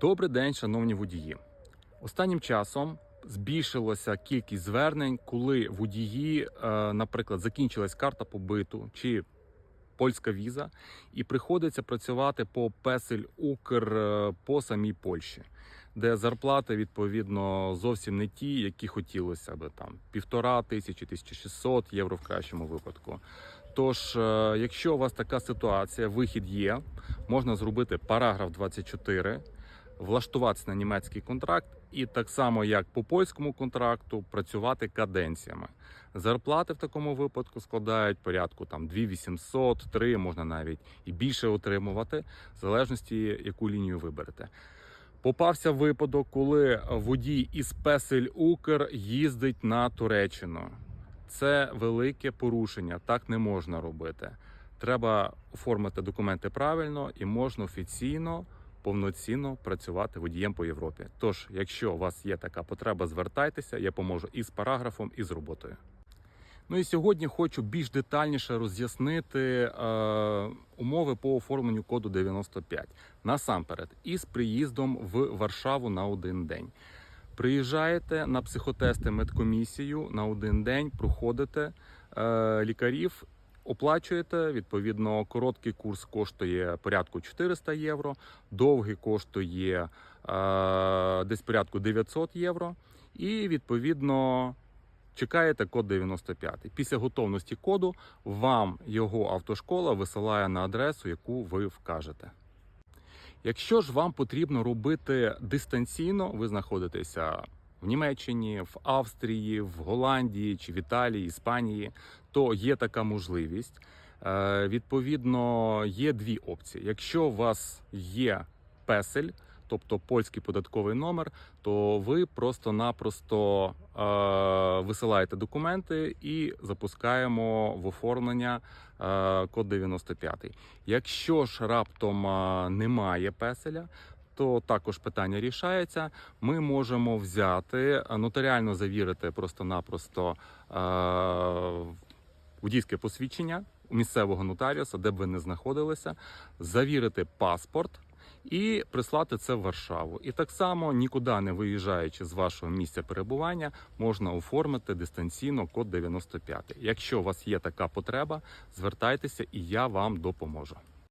Добрий день, шановні водії. Останнім часом збільшилася кількість звернень, коли водії, е, наприклад, закінчилась карта побиту чи польська віза, і приходиться працювати по песель Укр е, по самій Польщі, де зарплати відповідно зовсім не ті, які хотілося би там півтора тисячі, 1600 євро в кращому випадку. Тож, е, якщо у вас така ситуація, вихід є, можна зробити параграф 24, влаштуватися на німецький контракт і так само, як по польському контракту, працювати каденціями. Зарплати в такому випадку складають порядку там 2800, 3, можна навіть і більше отримувати, в залежності, яку лінію виберете. Попався випадок, коли водій із Песель Укр їздить на Туреччину. Це велике порушення. Так не можна робити. Треба оформити документи правильно і можна офіційно, повноцінно працювати водієм по Європі. Тож, якщо у вас є така потреба, звертайтеся, я поможу і з параграфом, і з роботою. Ну і сьогодні хочу більш детальніше роз'яснити е, умови по оформленню коду 95. Насамперед, із приїздом в Варшаву на один день. Приїжджаєте на психотести медкомісію на один день, проходите е, лікарів, оплачуєте. Відповідно, короткий курс коштує порядку 400 євро, довгий коштує е, десь порядку 900 євро. І відповідно чекаєте код 95. Після готовності коду вам його автошкола висилає на адресу, яку ви вкажете. Якщо ж вам потрібно робити дистанційно, ви знаходитеся в Німеччині, в Австрії, в Голландії чи в Італії, Іспанії, то є така можливість. Е, Відповідно, є дві опції. Якщо у вас є песель, тобто польський податковий номер, то ви просто-напросто е, висилаєте документи і запускаємо в оформлення е, код 95. Якщо ж раптом е, немає песеля, то також питання рішається. Ми можемо взяти е, нотаріально завірити просто-напросто е, водійське посвідчення у місцевого нотаріуса, де б ви не знаходилися, завірити паспорт і прислати це в Варшаву. І так само, нікуди не виїжджаючи з вашого місця перебування, можна оформити дистанційно код 95. Якщо у вас є така потреба, звертайтеся і я вам допоможу.